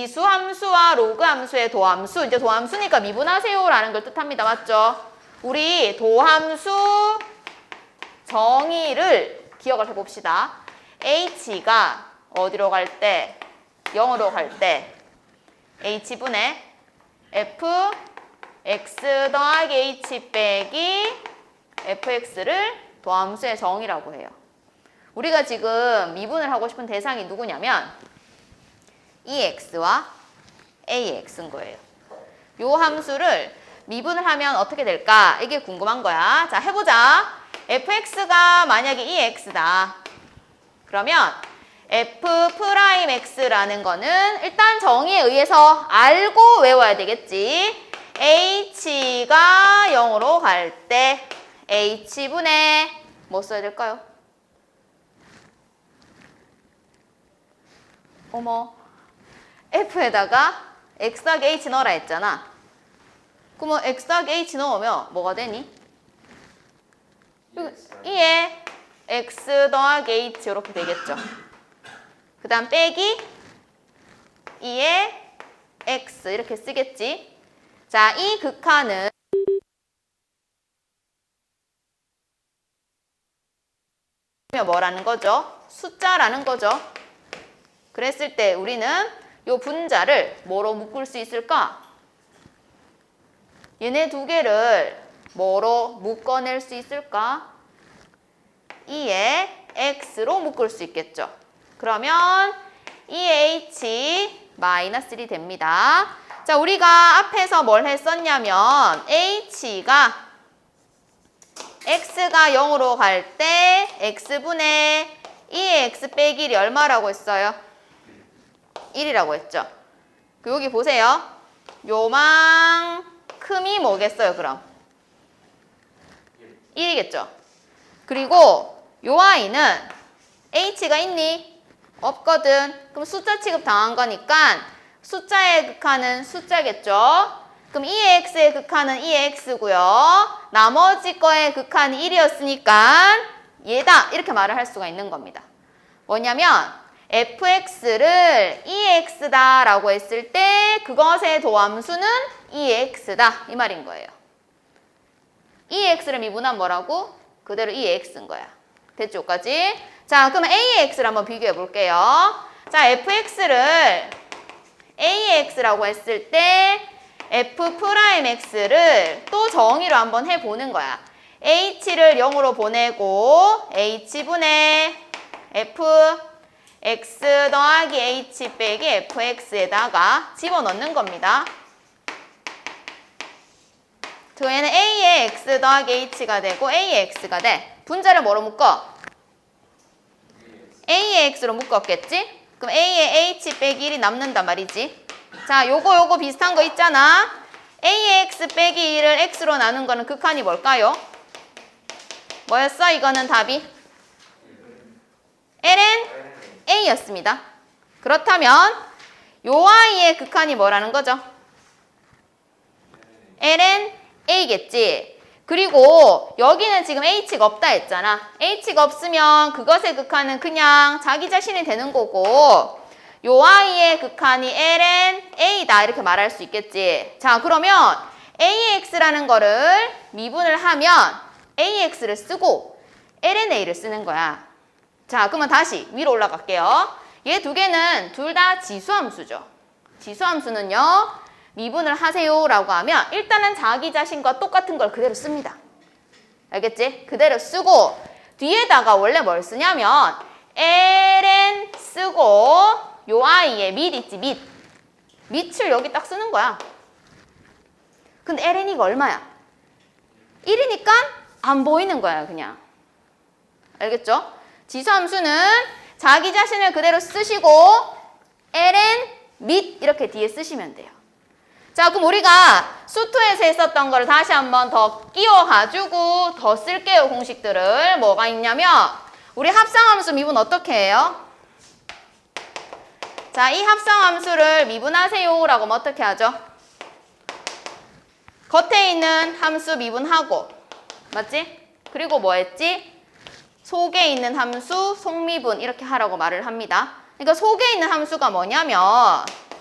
지수 함수와 로그 함수의 도함수. 이제 도함수니까 미분하세요라는 걸 뜻합니다. 맞죠? 우리 도함수 정의를 기억을 해봅시다. h가 어디로 갈 때? 0으로 갈 때 h분의 f x 더하기 h 빼기 fx를 도함수의 정의라고 해요. 우리가 지금 미분을 하고 싶은 대상이 누구냐면 이 x와 ax인 거예요. 요 함수를 미분을 하면 어떻게 될까? 이게 궁금한 거야. 자, 해보자. fx가 만약에 이 x다. 그러면 f'x라는 거는 일단 정의에 의해서 알고 외워야 되겠지. h가 0으로 갈 때 h분의 뭐 써야 될까요? 어머, f에다가 x 더하기 h 넣어라 했잖아. 그러면 x 더하기 h 넣으면 뭐가 되니? 이에 x 더하기 h 이렇게 되겠죠. 그 다음 빼기 2에 x 이렇게 쓰겠지. 자, 이 극한은 뭐라는 거죠? 숫자라는 거죠. 그랬을 때 우리는 요 분자를 뭐로 묶을 수 있을까? 얘네 두 개를 뭐로 묶어낼 수 있을까? 2에 x로 묶을 수 있겠죠. 그러면 2h 마이너스 1이 됩니다. 자, 우리가 앞에서 뭘 했었냐면 h가 x가 0으로 갈 때 x분의 2x 빼기 1이 얼마라고 했어요? 1이라고 했죠. 그 여기 보세요. 요만큼이 뭐겠어요, 그럼? 1이겠죠. 그리고 요 아이는 h가 있니? 없거든. 그럼 숫자 취급 당한 거니까 숫자의 극한은 숫자겠죠. 그럼 2x의 극한은 2x고요. 나머지 거의 극한이 1이었으니까 얘다 이렇게 말을 할 수가 있는 겁니다. 뭐냐면 fx를 2x다 라고 했을 때 그것의 도함수는 2x다 이 말인 거예요. 2x를 미분하면 뭐라고? 그대로 2x인 거야. 됐죠까지? 자, 그러면 ax를 한번 비교해 볼게요. 자, fx를 ax라고 했을 때 f'x를 또 정의로 한번 해보는 거야. h를 0으로 보내고 h분의 f x 더하기 h 빼기 fx에다가 집어넣는 겁니다. 그 얘는 a의 x 더하기 h가 되고 a의 x가 돼. 분자를 뭐로 묶어? a의 x로 묶었겠지? 그럼 a의 h 빼기 1이 남는단 말이지. 자, 요거 요거 비슷한 거 있잖아. a의 x 빼기 1을 x로 나눈 거는 극한이 뭘까요? 뭐였어? 이거는 답이? ln a였습니다. 그렇다면 요 a의 극한이 뭐라는 거죠? ln a겠지. 그리고 여기는 지금 h가 없다 했잖아. h가 없으면 그것의 극한은 그냥 자기 자신이 되는 거고 요 i의 극한이 ln a다 이렇게 말할 수 있겠지. 자 그러면 ax라는 거를 미분을 하면 ax를 쓰고 ln a를 쓰는 거야. 자 그러면 다시 위로 올라갈게요. 얘 두 개는 둘 다 지수함수죠. 지수함수는요. 미분을 하세요라고 하면 일단은 자기 자신과 똑같은 걸 그대로 씁니다. 알겠지? 그대로 쓰고 뒤에다가 원래 뭘 쓰냐면 ln 쓰고 요 아이의 밑 있지 밑 밑을 여기 딱 쓰는 거야. 근데 ln이가 얼마야? 1이니까 안 보이는 거야 그냥. 알겠죠? 지수함수는 자기 자신을 그대로 쓰시고 ln 밑 이렇게 뒤에 쓰시면 돼요. 자, 그럼 우리가 수투에서 했었던 거를 다시 한번 더 끼워가지고 더 쓸게요, 공식들을. 뭐가 있냐면, 우리 합성함수 미분 어떻게 해요? 자, 이 합성함수를 미분하세요 라고 하면 어떻게 하죠? 겉에 있는 함수 미분하고, 맞지? 그리고 뭐 했지? 속에 있는 함수 속미분 이렇게 하라고 말을 합니다. 그러니까 속에 있는 함수가 뭐냐면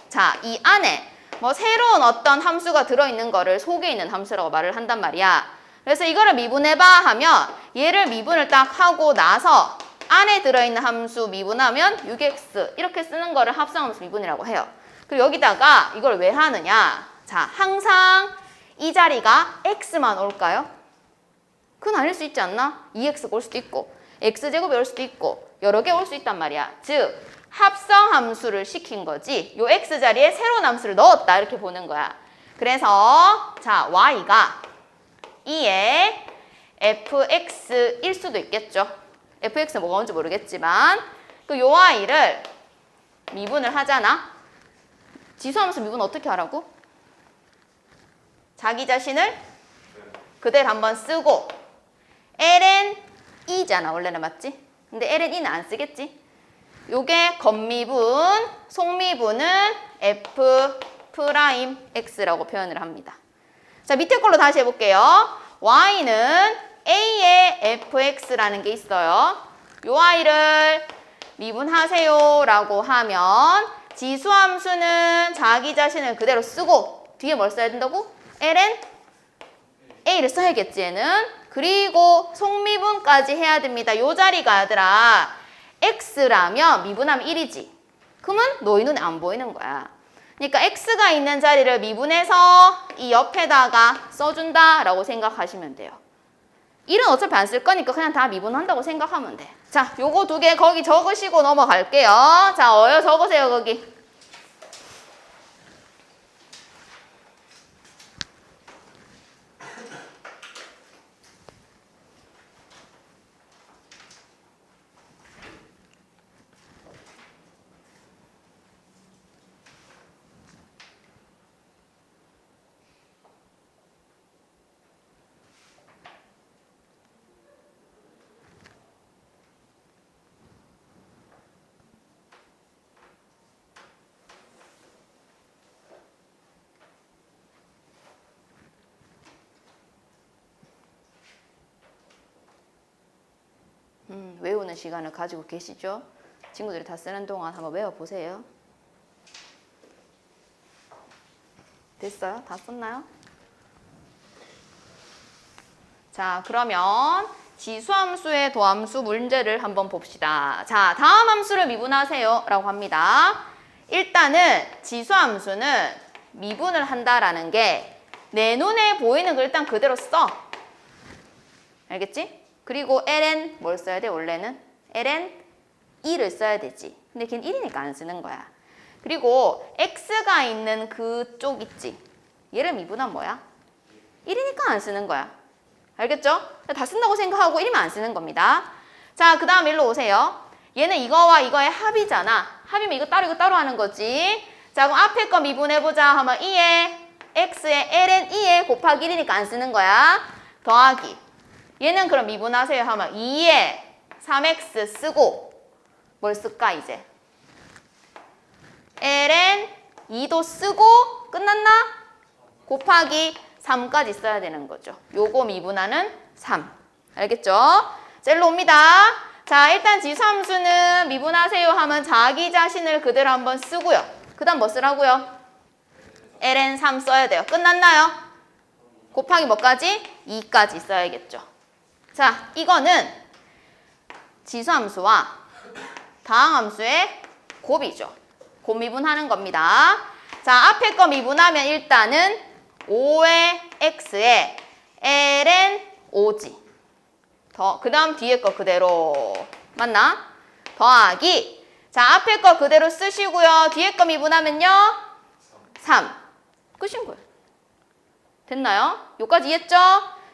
자, 이 안에 뭐 새로운 어떤 함수가 들어있는 거를 속에 있는 함수라고 말을 한단 말이야. 그래서 이거를 미분해봐 하면 얘를 미분을 딱 하고 나서 안에 들어있는 함수 미분하면 6x 이렇게 쓰는 거를 합성함수 미분이라고 해요. 그리고 여기다가 이걸 왜 하느냐? 자, 항상 이 자리가 x만 올까요? 그건 아닐 수 있지 않나? 2x가 올 수도 있고 x제곱이 올 수도 있고 여러 개 올 수 있단 말이야. 즉 합성 함수를 시킨 거지. 요 x 자리에 새로운 함수를 넣었다 이렇게 보는 거야. 그래서 자 y가 2의 fx일 수도 있겠죠. fx는 뭐가 온지 모르겠지만 그 요 y를 미분을 하잖아. 지수함수 미분 어떻게 하라고? 자기 자신을 그대로 한번 쓰고 ln e잖아 원래는 맞지? 근데 ln e는 안 쓰겠지? 요게 겉미분, 속미분은 f 프라임 x라고 표현을 합니다. 자 밑에 걸로 다시 해볼게요. y는 a의 fx라는 게 있어요. 요 i를 미분하세요 라고 하면 지수함수는 자기 자신을 그대로 쓰고 뒤에 뭘 써야 된다고? ln a를 써야겠지 얘는 그리고 속미분까지 해야 됩니다 요 자리가 얘들아 x라면 미분하면 1이지 그러면 너희 눈에 안 보이는 거야 그러니까 x가 있는 자리를 미분해서 이 옆에다가 써준다 라고 생각하시면 돼요 1은 어차피 안 쓸 거니까 그냥 다 미분한다고 생각하면 돼. 자, 요거 두 개 거기 적으시고 넘어갈게요. 자, 어여 적으세요, 거기. 음, 외우는 시간을 가지고 계시죠? 친구들이 다 쓰는 동안 한번 외워보세요. 됐어요? 다 썼나요? 자, 그러면 지수함수의 도함수 문제를 한번 봅시다. 자, 다음 함수를 미분하세요. 라고 합니다. 일단은 지수함수는 미분을 한다라는 게 내 눈에 보이는 걸 일단 그대로 써. 알겠지? 그리고 ln 뭘 써야 돼 원래는? ln 2를 써야 되지. 근데 걔는 1이니까 안 쓰는 거야. 그리고 x가 있는 그쪽 있지? 얘를 미분하면 뭐야? 1이니까 안 쓰는 거야. 알겠죠? 다 쓴다고 생각하고 1이면 안 쓰는 겁니다. 자, 그 다음 일로 오세요. 얘는 이거와 이거의 합이잖아. 합이면 이거 따로 이거 따로 하는 거지. 자, 그럼 앞에 거 미분해보자 하면 2에 x에 ln 2에 곱하기 1이니까 안 쓰는 거야. 더하기. 얘는 그럼 미분하세요 하면 2에 3x 쓰고 뭘 쓸까 이제? ln 2도 쓰고 끝났나? 곱하기 3까지 써야 되는 거죠. 요거 미분하는 3. 알겠죠? 셀로 옵니다. 자, 일단 지수함수는 미분하세요 하면 자기 자신을 그대로 한번 쓰고요. 그 다음 뭐 쓰라고요? ln 3 써야 돼요. 끝났나요? 곱하기 뭐까지? 2까지 써야겠죠. 자, 이거는 지수함수와 다항함수의 곱이죠. 곱 미분하는 겁니다. 자, 앞에 거 미분하면 일단은 5의 x에 ln 5지. 더, 그 다음 뒤에 거 그대로. 맞나? 더하기. 자, 앞에 거 그대로 쓰시고요. 뒤에 거 미분하면요. 3. 끝인 거예요. 됐나요? 여기까지 이해했죠?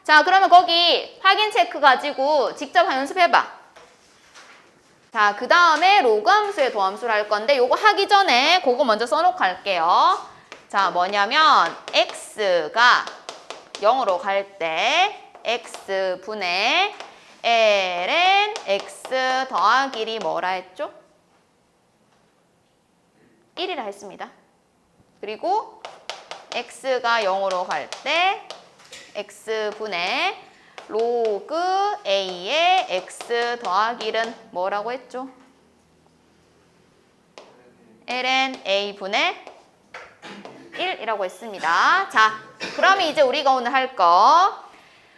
자, 그러면 거기 확인 체크 가지고 직접 연습해봐. 자, 그 다음에 로그 함수의 도함수를 할 건데 요거 하기 전에 그거 먼저 써놓고 갈게요. 자, 뭐냐면 x가 0으로 갈 때 x분의 ln x 더하기 1이 뭐라 했죠? 1이라 했습니다. 그리고 x가 0으로 갈 때 x분의 로그 a의 x 더하기 1은 뭐라고 했죠? ln a분의 1이라고 했습니다. 자, 그러면 이제 우리가 오늘 할 거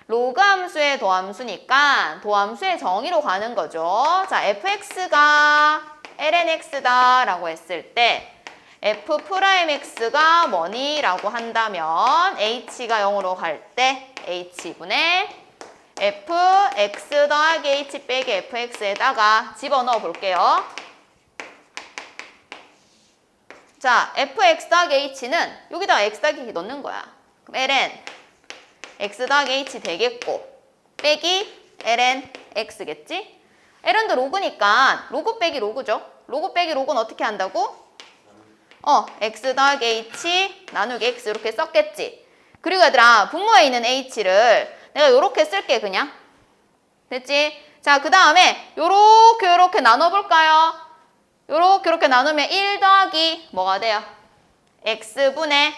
로그 함수의 도함수니까 도함수의 정의로 가는 거죠. 자, fx가 lnx다 라고 했을 때 f 프라임 x가 뭐니? 라고 한다면 h가 0으로 갈 때 h분의 f x 더하기 h 빼기 fx에다가 집어넣어 볼게요. 자, fx 더하기 h는 여기다가 x 더하기 넣는 거야. 그럼 ln x 더하기 h 되겠고 빼기 ln x겠지? ln도 로그니까 로그 빼기 로그죠. 로그 빼기 로그는 어떻게 한다고? 어, x 더하기 h 나누기 x 이렇게 썼겠지. 그리고 얘들아 분모에 있는 h를 내가 이렇게 쓸게 그냥. 됐지? 자, 그 다음에 요렇게 요렇게 나눠볼까요? 요렇게 요렇게 나누면 1 더하기 뭐가 돼요? x분의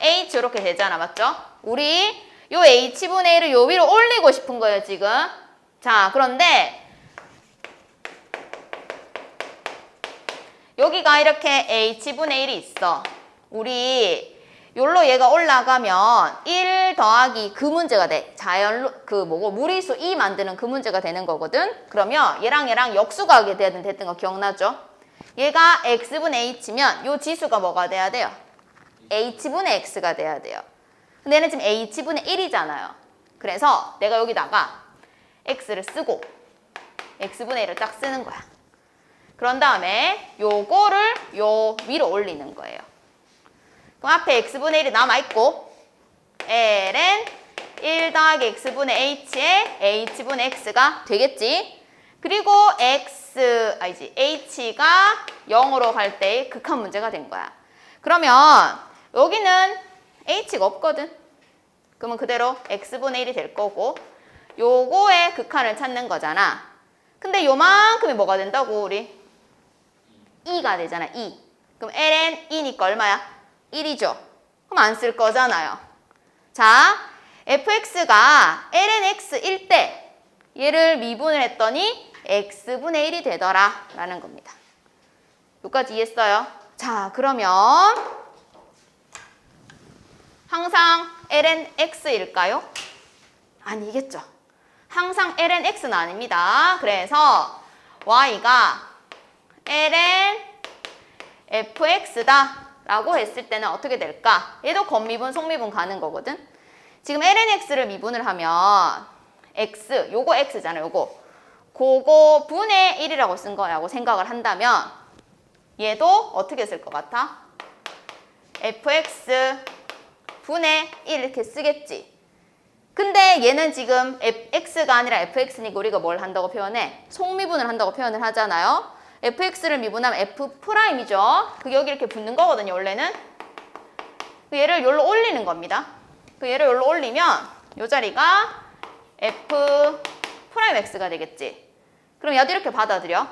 h 이렇게 되잖아. 맞죠? 우리 요 h분의 1을 요 위로 올리고 싶은 거예요, 지금. 자, 그런데 여기가 이렇게 h분의 1이 있어. 우리 요로 얘가 올라가면 1 더하기 그 문제가 돼. 자연로 그 뭐고 무리수 2 만드는 그 문제가 되는 거거든. 그러면 얘랑 얘랑 역수가 하게 되든 됐던 거 기억나죠? 얘가 x분의 h면 요 지수가 뭐가 돼야 돼요? h분의 x가 돼야 돼요. 근데 얘는 지금 h분의 1이잖아요. 그래서 내가 여기다가 x를 쓰고 x분의 1을 딱 쓰는 거야. 그런 다음에 요거를 요 위로 올리는 거예요. 그럼 앞에 x분의 1이 남아있고 ln 1 더하기 x분의 h에 h분의 x가 되겠지. 그리고 x, 아니지, h가 0으로 갈 때의 극한 문제가 된 거야. 그러면 여기는 h가 없거든. 그러면 그대로 x분의 1이 될 거고 요거의 극한을 찾는 거잖아. 근데 요만큼이 뭐가 된다고 우리? 2가 되잖아, 2. 그럼 ln 2니까 얼마야? 1이죠. 그럼 안 쓸 거잖아요. 자, fx가 ln x일 때 얘를 미분을 했더니 x분의 1이 되더라 라는 겁니다. 여기까지 이해했어요? 자, 그러면 항상 ln x일까요? 아니겠죠. 항상 ln x는 아닙니다. 그래서 y가 ln fx다 라고 했을 때는 어떻게 될까? 얘도 겉미분, 속미분 가는 거거든. 지금 ln x를 미분을 하면 x, 요거 x잖아요. 요거. 그거 분의 1이라고 쓴 거라고 생각을 한다면 얘도 어떻게 쓸 것 같아? fx 분의 1 이렇게 쓰겠지. 근데 얘는 지금 x가 아니라 fx니까 우리가 뭘 한다고 표현해? 속미분을 한다고 표현을 하잖아요. Fx를 미분하면 f'이죠. 그게 여기 이렇게 붙는 거거든요, 원래는. 그 얘를 여기로 올리는 겁니다. 그 얘를 여기로 올리면 이 자리가 f'x가 되겠지. 그럼 얘도 이렇게 받아들여.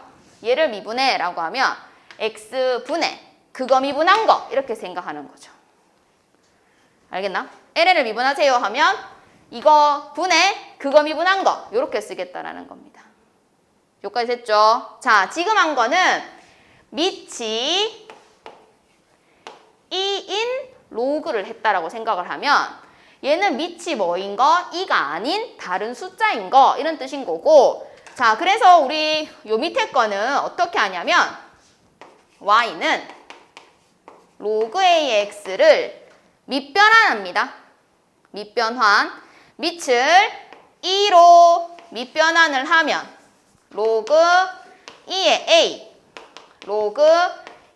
얘를 미분해 라고 하면 x분의 그거 미분한 거 이렇게 생각하는 거죠. 알겠나? ln을 미분하세요 하면 이거 분의 그거 미분한 거 이렇게 쓰겠다라는 겁니다. 여기까지 됐죠? 자, 지금 한 거는 밑이 2인 로그를 했다라고 생각을 하면 얘는 밑이 뭐인 거? 2가 아닌 다른 숫자인 거 이런 뜻인 거고 자, 그래서 우리 요 밑에 거는 어떻게 하냐면 y는 로그 a의 x를 밑변환합니다. 밑변환. 밑을 2로 밑변환을 하면 로그 2의 a, 로그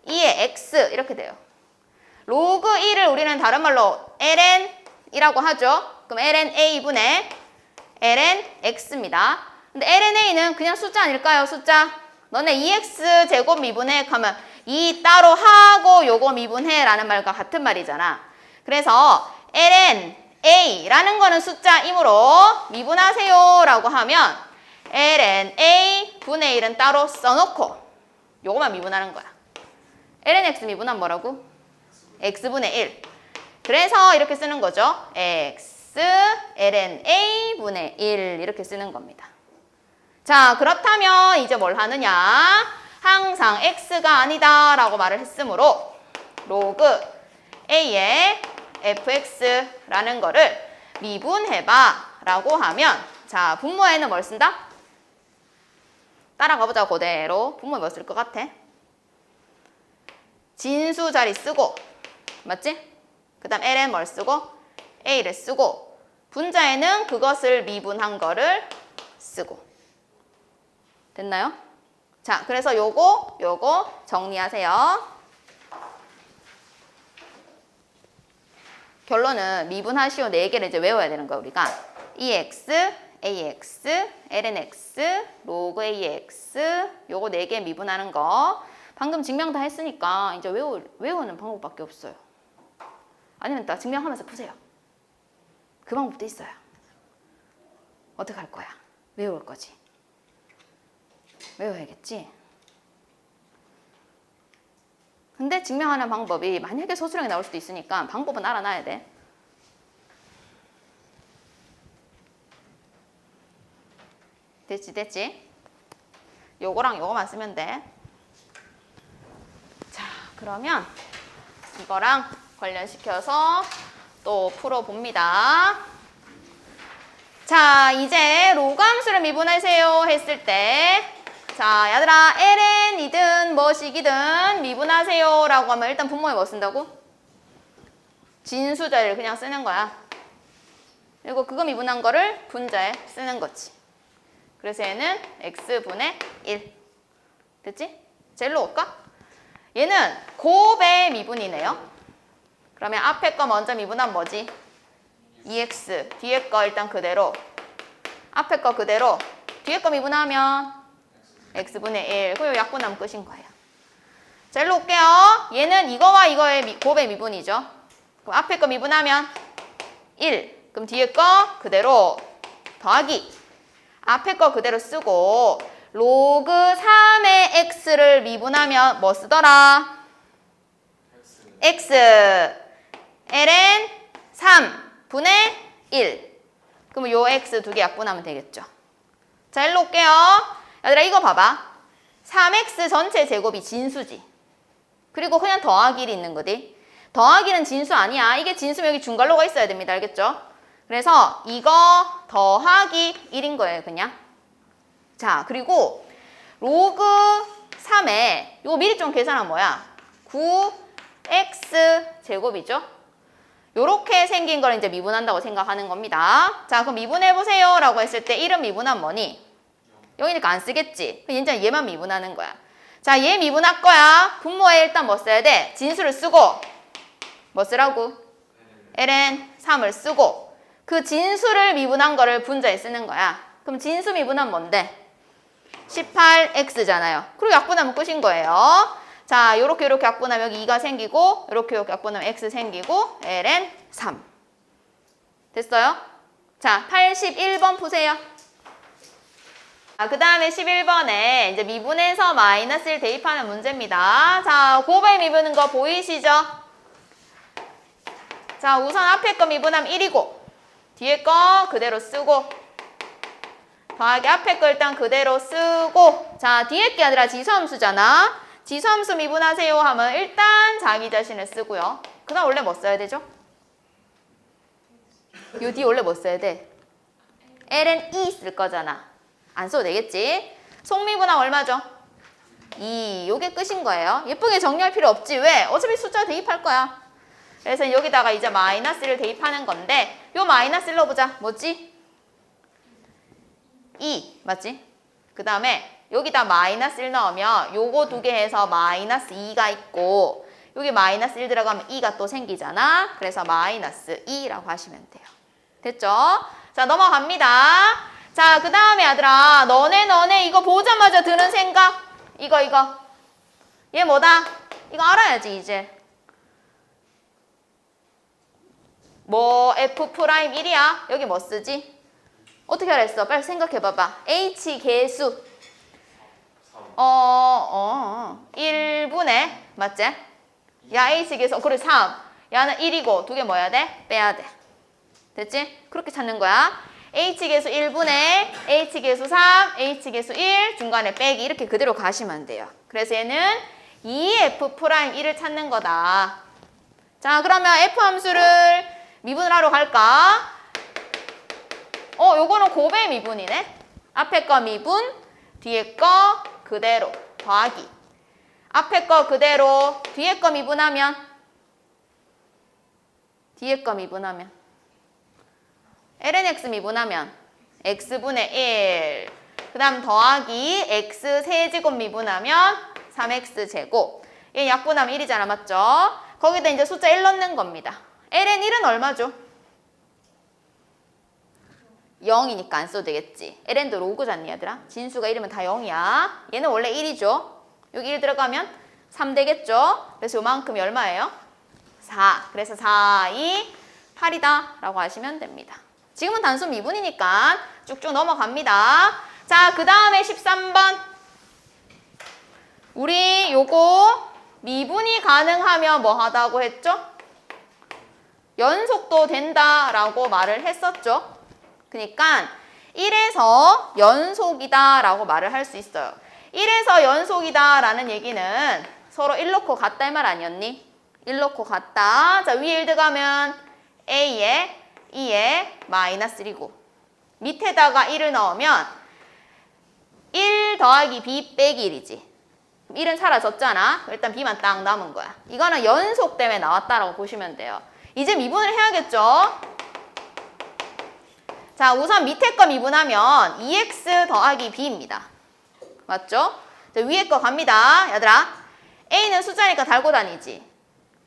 2의 x 이렇게 돼요. 로그 2를 우리는 다른 말로 ln이라고 하죠. 그럼 ln a분의 ln x입니다. 근데 ln a는 그냥 숫자 아닐까요? 숫자. 너네 2x 제곱 미분해 하면 2 따로 하고 요거 미분해 라는 말과 같은 말이잖아. 그래서 ln a라는 거는 숫자이므로 미분하세요 라고 하면 ln a 분의 1은 따로 써놓고 요거만 미분하는 거야. ln x 미분하면 뭐라고? x분의 1. 그래서 이렇게 쓰는 거죠. x ln a 분의 1 이렇게 쓰는 겁니다. 자 그렇다면 이제 뭘 하느냐? 항상 x가 아니다 라고 말을 했으므로 로그 A의 fx라는 거를 미분해봐 라고 하면 자 분모에는 뭘 쓴다? 따라가 보자 그대로 분모에 뭐쓸것 같아? 진수 자리 쓰고 맞지? 그 다음 뭘 쓰고 a를 쓰고 분자에는 그것을 미분한 거를 쓰고 됐나요? 자 그래서 요거 요거 정리하세요 결론은 미분하시오 4개를 이제 외워야 되는 거야 우리가 EX, AX, LNX, 로그 AX 요거 4개 미분하는 거 방금 증명 다 했으니까 이제 외우, 외우는 방법밖에 없어요 아니면 딱 증명하면서 푸세요 그 방법도 있어요 어떻게 할 거야? 외울 거지 외워야겠지? 근데 증명하는 방법이 만약에 소수령이 나올 수도 있으니까 방법은 알아놔야 돼. 됐지, 됐지? 요거랑 요거만 쓰면 돼. 자, 그러면 이거랑 관련시켜서 또 풀어봅니다. 자, 이제 로감수를 미분하세요 했을 때 자, 얘들아, ln이든 뭐식이든 미분하세요 라고 하면 일단 분모에 뭐 쓴다고? 진수 자리를 그냥 쓰는 거야. 그리고 그거 미분한 거를 분자에 쓰는 거지. 그래서 얘는 x분의 1. 됐지? 제일로 올까? 얘는 곱의 미분이네요. 그러면 앞에 거 먼저 미분하면 뭐지? 2x. 뒤에 거 일단 그대로. 앞에 거 그대로. 뒤에 거 미분하면 x분의 1. 그리고 약분하면 끝인 거예요. 자, 일로 올게요. 얘는 이거와 이거의 미, 곱의 미분이죠. 그럼 앞에 거 미분하면 1. 그럼 뒤에 거 그대로 더하기. 앞에 거 그대로 쓰고 로그 3의 x를 미분하면 뭐 쓰더라? x ln 3 분의 1. 그럼 요 x 두 개 약분하면 되겠죠. 자, 일로 올게요. 얘들아 이거 봐봐. 3x 전체 제곱이 진수지. 그리고 그냥 더하기를 있는 거지. 더하기는 진수 아니야. 이게 진수면 여기 중괄호가 있어야 됩니다. 알겠죠? 그래서 이거 더하기 1인 거예요. 그냥. 자 그리고 로그 3에 이거 미리 좀 계산하면 뭐야? 9x 제곱이죠? 요렇게 생긴 걸 이제 미분한다고 생각하는 겁니다. 자 그럼 미분해보세요 라고 했을 때 1은 미분한 뭐니? 여기니까 안 쓰겠지. 이제 얘만 미분하는 거야. 자, 얘 미분할 거야. 분모에 일단 뭐 써야 돼? 진수를 쓰고 뭐 쓰라고? ln 3을 쓰고 그 진수를 미분한 거를 분자에 쓰는 거야. 그럼 진수 미분은 뭔데? 18x잖아요. 그리고 약분하면 끝인 거예요. 자, 요렇게 요렇게 약분하면 여기 2가 생기고 요렇게 요렇게 약분하면 x 생기고 ln 3. 됐어요? 자, 81번 푸세요. 아, 그 다음에 11번에 이제 미분에서 마이너스를 대입하는 문제입니다. 자, 곱에 미분은 거 보이시죠? 자, 우선 앞에 거 미분하면 1이고, 뒤에 거 그대로 쓰고, 더하기 앞에 거 일단 그대로 쓰고, 자, 뒤에 게 아니라 지수함수잖아. 지수함수 미분하세요 하면 일단 자기 자신을 쓰고요. 그 다음 원래 뭐 써야 되죠? 요 뒤에 원래 뭐 써야 돼? ln e 쓸 거잖아. 안 써도 되겠지? 속미분함 얼마죠? 2. 요게 끝인 거예요. 예쁘게 정리할 필요 없지. 왜? 어차피 숫자 대입할 거야. 그래서 여기다가 이제 마이너스를 대입하는 건데 요 마이너스 를 넣어보자. 뭐지? 2. 맞지? 그 다음에 여기다 마이너스 1 넣으면 요거 두 개 해서 마이너스 2가 있고 여기 마이너스 1 들어가면 2가 또 생기잖아. 그래서 마이너스 2라고 하시면 돼요. 됐죠? 자 넘어갑니다. 자, 그 다음에 아들아, 너네 너네 이거 보자마자 드는 생각 이거 이거 얘 뭐다? 이거 알아야지 이제 뭐 f 프라임 1이야? 여기 뭐 쓰지? 어떻게 알았어? 빨리 생각해 봐봐 h 계수 어, 어, 1분의 맞지? 야 h 계수 그래 3 야는 1이고 두 개 뭐야 돼? 빼야 돼 됐지? 그렇게 찾는 거야 H계수 1분의 H계수 3, H계수 1, 중간에 빼기 이렇게 그대로 가시면 돼요. 그래서 얘는 2F'1을 찾는 거다. 자, 그러면 F 함수를 미분을 하러 갈까? 어, 요거는 곱의 미분이네. 앞에 거 미분, 뒤에 거 그대로 더하기. 앞에 거 그대로, 뒤에 거 미분하면 뒤에 거 미분하면 lnx 미분하면 x분의 1. 그 다음 더하기 x 세제곱 미분하면 3x 제곱. 얘 약분하면 1이잖아, 맞죠? 거기다 이제 숫자 1 넣는 겁니다. Ln 1은 얼마죠? 0이니까 안 써도 되겠지. ln도 로그잖니, 얘들아. 진수가 1이면 다 0이야. 얘는 원래 1이죠. 여기 1 들어가면 3 되겠죠? 그래서 요만큼이 얼마예요? 4. 그래서 4, 2, 8이다. 라고 하시면 됩니다. 지금은 단순 미분이니까 쭉쭉 넘어갑니다. 자, 그 다음에 13번. 우리 요거 미분이 가능하면 뭐 하다고 했죠? 연속도 된다라고 말을 했었죠. 그러니까 1에서 연속이다라고 말을 할 수 있어요. 1에서 연속이다라는 얘기는 서로 1 놓고 같다 이 말 아니었니? 1 놓고 같다. 자, 위에 1 들어가면 A에 2에 마이너스 1이고 밑에다가 1을 넣으면 1 더하기 B 빼기 1이지. 1은 사라졌잖아. 일단 B만 딱 남은 거야. 이거는 연속 때문에 나왔다라고 보시면 돼요. 이제 미분을 해야겠죠? 자, 우선 밑에 거 미분하면 2x 더하기 b입니다. 맞죠? 자, 위에 거 갑니다. 얘들아. a는 숫자니까 달고 다니지.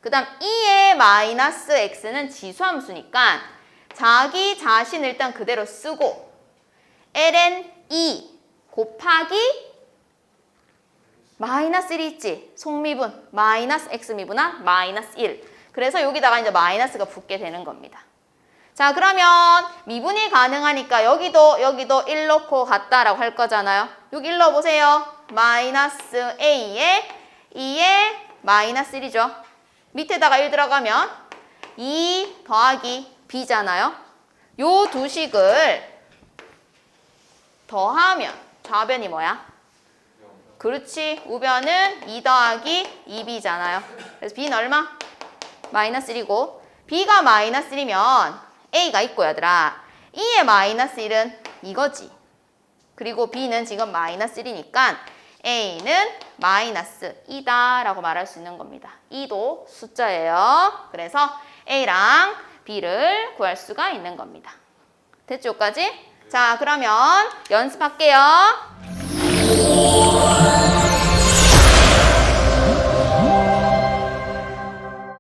그 다음 2의 마이너스 x는 지수함수니까 자기 자신 일단 그대로 쓰고 ln 2 곱하기 마이너스 1이 있지. 속미분 마이너스 x 미분한 마이너스 1. 그래서 여기다가 이제 마이너스가 붙게 되는 겁니다. 자 그러면 미분이 가능하니까 여기도 여기도 1 넣고 같다라고 할 거잖아요. 여기 1 넣어보세요. 마이너스 a에 2에 마이너스 1이죠. 밑에다가 1 들어가면 2 더하기 b잖아요. 요 두 식을 더하면 좌변이 뭐야? 그렇지. 우변은 2 더하기 2b잖아요. 그래서 b는 얼마? 마이너스 1이고 b가 마이너스 1이면 a가 있고 얘들아 2의 마이너스 1은 이거지. 그리고 b는 지금 마이너스 1이니까 a는 마이너스 2다 라고 말할 수 있는 겁니다. 2도 숫자예요. 그래서 a랑 b를 구할 수가 있는 겁니다. 됐죠? 여기까지? 자 그러면 연습할게요.